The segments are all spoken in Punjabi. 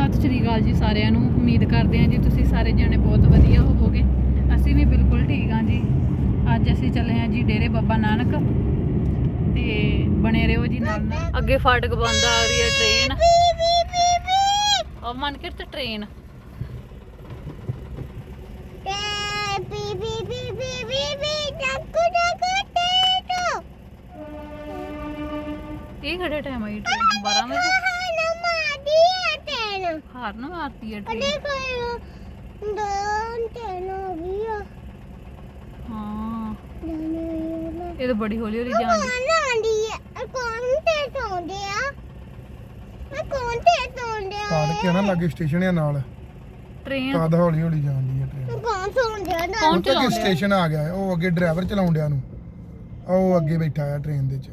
ਸਤਿ ਸ਼੍ਰੀ ਅਕਾਲ ਜੀ ਸਾਰਿਆਂ ਨੂੰ। ਉਮੀਦ ਕਰਦੇ ਹਾਂ ਜੀ ਤੁਸੀਂ ਸਾਰੇ ਜਣੇ ਬਹੁਤ ਵਧੀਆ ਹੋਵੋਗੇ। ਅਸੀਂ ਵੀ ਬਿਲਕੁਲ ਠੀਕ ਹਾਂ ਜੀ। ਅੱਜ ਅਸੀਂ ਚੱਲੇ ਹਾਂ ਜੀ ਡੇਰੇ ਬਾਬਾ ਨਾਨਕ। ਤੇ ਬਣੇ ਰਹੋ ਜੀ ਨਾਲ ਨਾਲ। ਅੱਗੇ ਫਾਟਕ ਬੰਦ ਆ ਰਹੀ ਹੈ ਟ੍ਰੇਨ ਉਹ ਮਨ ਕਿਰਤ ਟ੍ਰੇਨ ਇਹ ਕਿਹੜੇ ਟਾਈਮ ਆਈ ਟ੍ਰੇਨ 12 ਵਜੇ? ਹਾਰ ਨਾ ਮਾਰਤੀ ਹੈ ਟ੍ਰੇਨ ਹਾਂ। ਇਹ ਤਾਂ ਬੜੀ ਹੌਲੀ ਹੌਲੀ ਜਾਂਦੀ ਕਾਦ ਕੇ ਨਾ ਲੱਗੇ ਸਟੇਸ਼ਨ ਆ ਨਾਲ? ਟ੍ਰੇਨ। ਕਾਦ ਹੌਲੀ ਹੌਲੀ ਜਾਂਦੀ ਹੈ ਟ੍ਰੇਨ? ਕੌਣ ਉਹ ਤਾਂ ਚਲਾਉਂਦਾ? ਸਟੇਸ਼ਨ ਆ ਗਿਆ ਹੈ, ਉਹ ਅੱਗੇ ਡਰਾਈਵਰ ਚਲਾਉਣ ਡਿਆ ਨੂੰ। ਉਹ ਅੱਗੇ ਬੈਠਾ ਆ ਟ੍ਰੇਨ ਦੇ ਚ।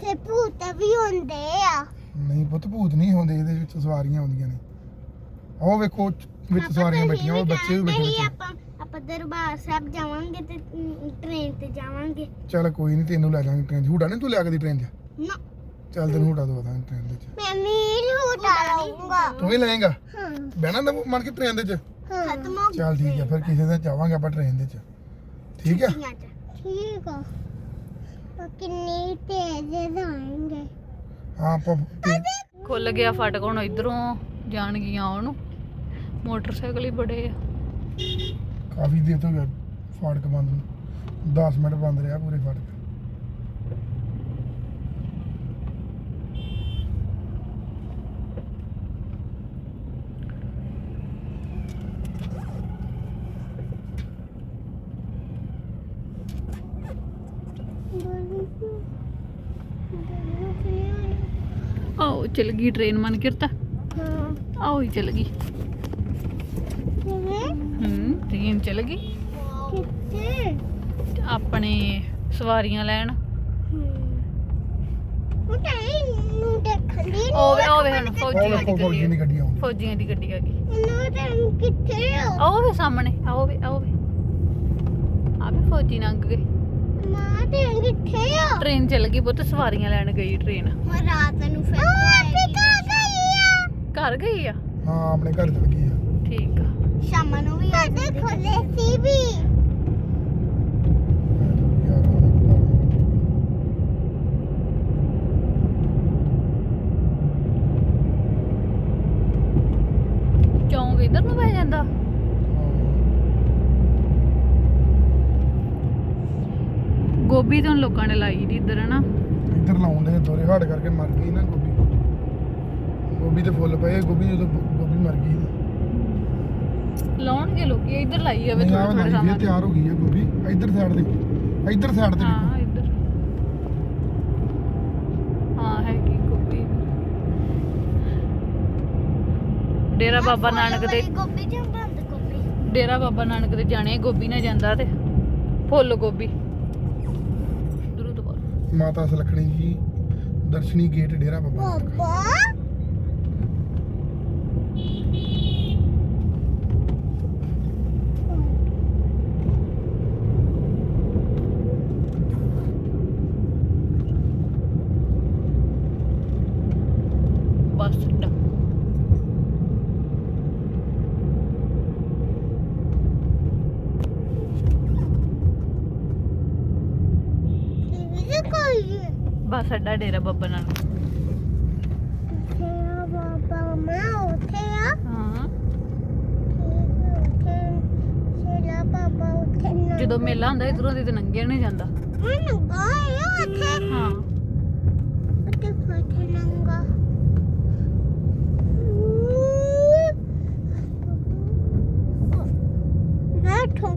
ਤੇ ਭੂਤ ਵੀ ਹੁੰਦੇ ਆ। ਨਹੀਂ ਪੁੱਤ ਭੂਤ ਨਹੀਂ ਹੁੰਦੇ ਇਹਦੇ ਵਿੱਚ ਸਵਾਰੀਆਂ ਆਉਂਦੀਆਂ ਨੇ। ਉਹ ਵੇਖੋ ਵਿੱਚ ਸਵਾਰੀਆਂ ਬੈਠੀਆਂ ਉਹ ਬੱਚੇ ਵੀ ਬੈਠੇ ਵਿੱਚ ਆਪਾਂ ਆਪਾਂ ਦਰਬਾਰ ਸਾਹਿਬ ਜਾਵਾਂਗੇ ਤੇ ਟ੍ਰੇਨ ਤੇ ਜਾਵਾਂਗੇ। ਚੱਲ ਕੋਈ ਨਹੀਂ ਤੈਨੂੰ ਲੈ ਜਾਵਾਂਗੇ ਟ੍ਰੇਨ 'ਚ। ਹੁੜਾ ਨਹੀਂ ਤੂੰ ਲਿਆ ਕਦੀ ਟ੍ਰੇਨ 'ਚ? ਨਾ। ਚੱਲ ਤੈਨੂੰ ਹੁੜਾ ਦਵਾ ਦਾਂਗੇ ਟ੍ਰੇਨ ਦੇ 'ਚ ਮੈਂ ਮੀਲ ਉਡਾ ਲਊਂਗਾ। ਤੂੰ ਵੀ ਲਏਗਾ? ਹਾਂ। ਬਹਿਣਾ ਨਾ ਮਨ ਕੇ ਟ੍ਰੇਨ ਦੇ 'ਚ ਖਤਮ ਹੋ ਚੱਲ ਠੀਕ ਹੈ ਫਿਰ ਕਿਸੇ ਦਿਨ ਜਾਵਾਂਗੇ ਆਪਾਂ ਟ੍ਰੇਨ ਦੇ 'ਚ ਠੀਕ ਹੈ। ਠੀਕ ਆ। ਕਿੰਨੀ ਤੇਜ਼ ਜਾਣਗੇ ਹਾਂ ਖੁੱਲ ਗਿਆ ਫਾਟਕ ਹੁਣ ਇਧਰੋਂ ਜਾਣਗੀਆਂ ਉਹਨੂੰ। ਮੋਟਰਸਾਈਕਲ ਹੀ ਬੜੇ ਆ। ਕਾਫੀ ਦੇਰ ਤੋਂ ਫਾਟਕ ਬੰਦ ਨੂੰ। 10 ਮਿੰਟ ਬੰਦ ਰਿਹਾ ਪੂਰੇ ਫਾਟਕ। ਆਓ ਚਲ ਗਈ ਟ੍ਰੇਨ ਮਨ ਕਿਰਤਾ। ਹਾਂ। ਆਓ ਹੀ ਚਲ ਗਈ। ਹੂੰ ਟ੍ਰੇਨ ਚਲ ਗਈ। ਕਿੱਥੇ? ਆਪਣੇ ਸਵਾਰੀਆਂ ਲੈਣ। ਉਹ ਤਾਂ ਇਹਨੂੰ ਦੇਖਣ ਦੀ ਓਵੇ ਓਵੇ ਹੁਣ ਉਹ ਫੌਜੀਆਂ ਦੀ ਵੇਖੋ ਫੌਜੀ ਦੀ ਗੱਡੀ ਗੱਡੀ ਆਉਂਦੀ। ਫੌਜੀਆਂ ਦੀ ਗੱਡੀ ਆ ਗਈ। ਇਹਨੂੰ ਤਾਂ ਕਿੱਥੇ ਆ? ਆਓ ਵੇ ਸਾਹਮਣੇ ਆਓ ਵੇ ਆਓ ਵੇ। ਆ ਵੀ ਫੌਜੀ ਲੰਘ ਗਏ। ਮਾਂ ਤੇ ਕਿੱਥੇ ਆ? ਟ੍ਰੇਨ ਚਲ ਗਈ ਬਹੁਤ ਸਵਾਰੀਆਂ ਲੈਣ ਗਈ ਟ੍ਰੇਨ। ਮੈਂ ਰਾਤ ਨੂੰ ਫਿਰ ਆਪੇ ਕਾ ਗਈ ਆ। ਘਰ ਗਈ ਆ? ਹਾਂ ਆਪਣੇ ਘਰ ਚ ਲੱਗੀ ਆ। ਠੀਕ ਆ। ਸ਼ਾਮ ਨੂੰ ਵੀ ਆ ਖੋਲੇ ਸੀ ਵੀ। ਚੌਂਕ ਇਧਰ ਨੂੰ ਪੈ ਜਾਂਦਾ? ਗੋਭੀ ਤਾਂ ਲੋਕਾਂ ਨੇ ਲਾਈ ਦੀ ਇੱਧਰ ਹਨਾ? ਇੱਧਰ ਲਾਉਂਦੇ ਦੋਰੇ ਹੜ ਕਰਕੇ ਮਰ ਗਈ ਨਾ ਗੋਭੀ। ਗੋਭੀ ਤੇ ਫੁੱਲ ਪਏ ਗੋਭੀ ਜਦੋਂ ਗੋਭੀ ਮਰ ਗਈ ਲਾਉਣਗੇ ਲੋਕੀ ਇੱਧਰ ਲਾਈ ਨਹੀਂ ਥੋੜਾ ਥੋੜਾ ਸਮਾਂ ਇਹ ਤਿਆਰ ਹੋ ਗਈ ਹੈ ਗੋਭੀ। ਇੱਧਰ ਸਾਈਡ ਤੇ ਇੱਧਰ ਸਾਈਡ ਤੇ ਹਾਂ ਇੱਧਰ। ਹਾਂ ਹੈਗੀ ਗੋਭੀ। ਡੇਰਾ ਬਾਬਾ ਨਾਨਕ ਦੇ ਗੋਭੀ ਜਾਂ ਬੰਦ ਗੋਭੀ? ਡੇਰਾ ਬਾਬਾ ਨਾਨਕ ਦੇ ਜਾਣੇ ਗੋਭੀ ਨਾ ਜਾਂਦਾ ਤੇ। ਫੁੱਲ ਗੋਭੀ। ਮਾਤਾ ਸੁਲੱਖਣੀ ਜੀ ਦਰਸ਼ਨੀ ਗੇਟ ਡੇਰਾ ਬਾਬਾ ਨਾਨਕ। ਬਾਬਾ ਬੱਸ ਅੱਡਾ ਇਹ ਕੋਈ ਸਾਡਾ ਡੇਰਾ ਬਾਬਾ ਨਾਲ ਜਦੋਂ ਮੇਲਾ ਹੁੰਦਾ, ਇਧਰੋਂ ਦੀ ਤੇ ਨੰਗਿਆ ਨਹੀਂ ਜਾਂਦਾ। ਮੈਨੂੰ ਗਾਇਆ ਉੱਥੇ ਹਾਂ। ਉੱਥੇ ਉੱਥੇ ਨੰਗਾ ਬੈਠੋ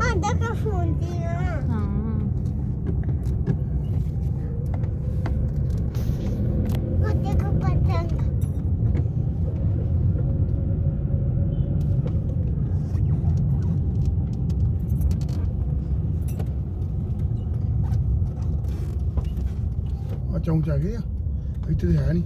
ਆ ਦੇਖੋ ਫੋਨ ਦੀ ਆ ਹਾਂ ਆ ਦੇਖੋ ਪਤੰਗ ਆ ਚੌਂਕ ਚ ਆ ਗਏ ਆ। ਇੱਥੇ ਤੇ ਹੈ ਨਹੀਂ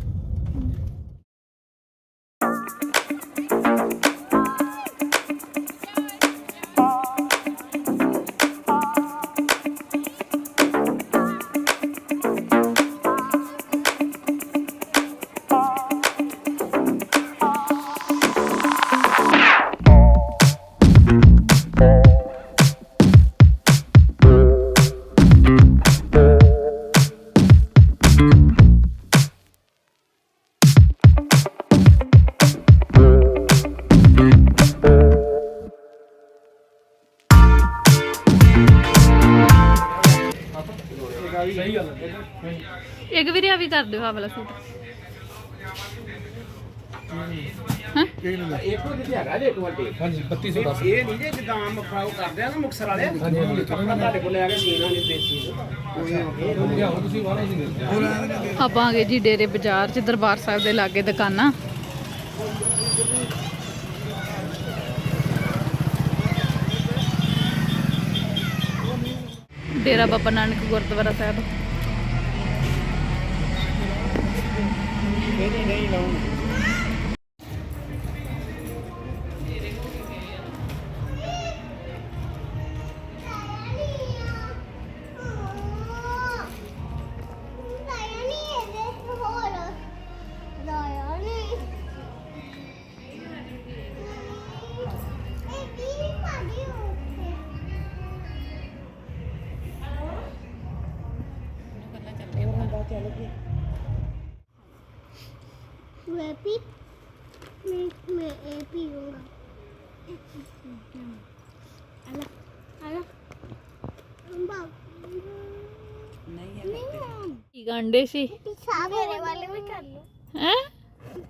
ਕਰ ਦਿਓ ਆ ਵਾਲਾ ਸੂਟ? ਹਾਂ? ਇੱਕੋ ਜਿਹੀ ਹੈਗਾ ਜੇ 20 ਹਾਂਜੀ 3210 ਇਹ ਨਹੀਂ ਜੇ ਜਿੱਦਾਂ ਆਮ ਫਰਾਓ ਕਰਦੇ ਆ ਨਾ ਮੁਕਸਰ ਵਾਲੇ ਹਾਂਜੀ, ਹਾਂਜੀ। ਕੱਪੜਾ ਤੁਹਾਡੇ ਕੋਲ ਲੈ ਕੇ ਸੀਣਾ ਨਹੀਂ ਦੇਸੀ ਲਿਆਓ ਤੁਸੀਂ ਬਾਹਰੋਂ ਜੀ ਆਪਾਂ ਆ। ਗਏ ਜੀ ਡੇਰੇ ਬਾਜ਼ਾਰ ਚ ਦਰਬਾਰ ਸਾਹਿਬ ਦੇ ਲਾਗੇ ਦੁਕਾਨਾਂ। ਡੇਰਾ ਬਾਬਾ ਨਾਨਕ ਗੁਰਦੁਆਰਾ ਸਾਹਿਬ। ਇਹਦੇ ਹੋਰ ਲਾਇਆ ਨਹੀਂ ਇਹ ਕੀ ਪਾਣੀ ਉੱਤੇ मैं पी मैं मैं ये पीऊंगा अला अला नहीं ਕੀ ਗਾਂਡੇ ਸੀ पेशाब मेरे वाले भी कर लो ਹੈ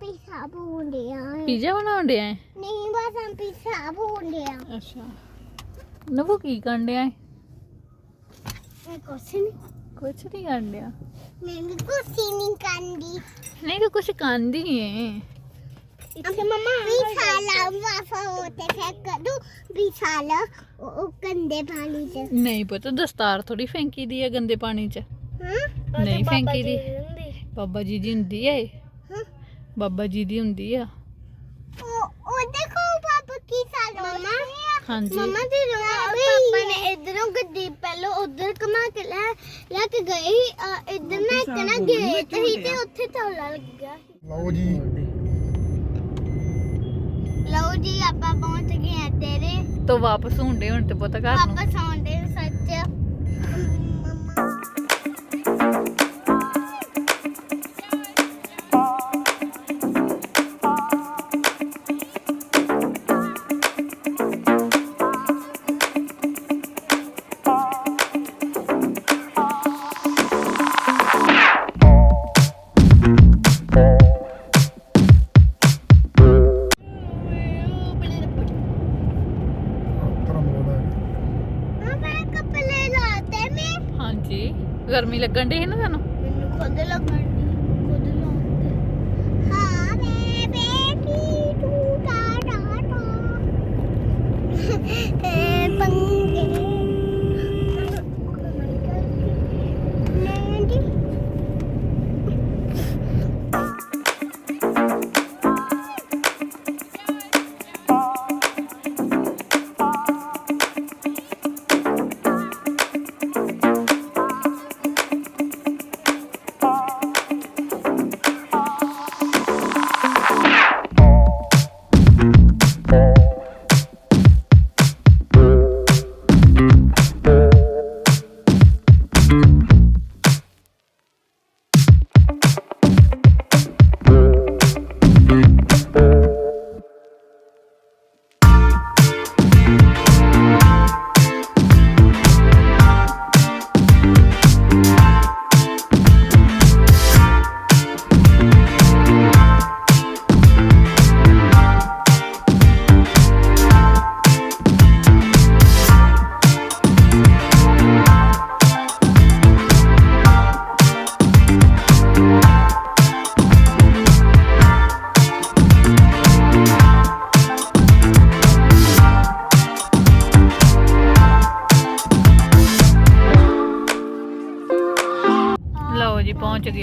पेशाब हो गया ਪੀਜ਼ਾ ਬਣਾਉਣ ਡਿਆ ਹੈ नहीं बस हम पेशाब हो गया ਅੱਛਾ ਨਵੂ ਕੀ ਗਾਂਡਿਆ ਹੈ मैं कुछ नहीं ਕੁਛ ਨਹੀਂ ਗਾਂਡਿਆ मैं मेरे को कांदी तो कुछ कांदी है अच्छा मम्मा वाफा होते फेंक कर दो गंदे पानी नहीं पता दस्तार थोड़ी फेंकी दी है गंदे पानी च। हाँ? नहीं फेंकी दी। बाबा जी दी हुंदी है। हाँ? बाबा जी दी हुंदी है। ओ ओ देखो की मम्मा? हाँ। जी। मम्मा हाँ, पापा ने ਦੀਪ ਪਹਿਲੋ ਉਧਰ ਕਮਾ ਕੇ ਲੈ ਲੈ ਗਈ ਅ, ਇੱਧਰ ਨਾ ਇੱਕ ਨਾ ਤੇ ਉੱਥੇ ਤੌਲਾ ਲੱਗਿਆ ਲਓ ਜੀ। ਲਓ ਜੀ ਆਪਾਂ ਪਹੁੰਚ ਗਏ ਆ ਤੇਰੇ। ਤੋ ਵਾਪਸ ਹੁੰਦੇ ਹੁਣ ਤੇ ਪੁੱਤ ਘਰ ਨੂੰ? ਵਾਪਸ ਆਉਂਦੇ ਸੱਚ। ਲੱਗਣ ਦੀ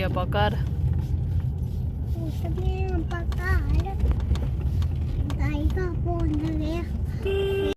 ਜੀ ਪਹੁੰਚ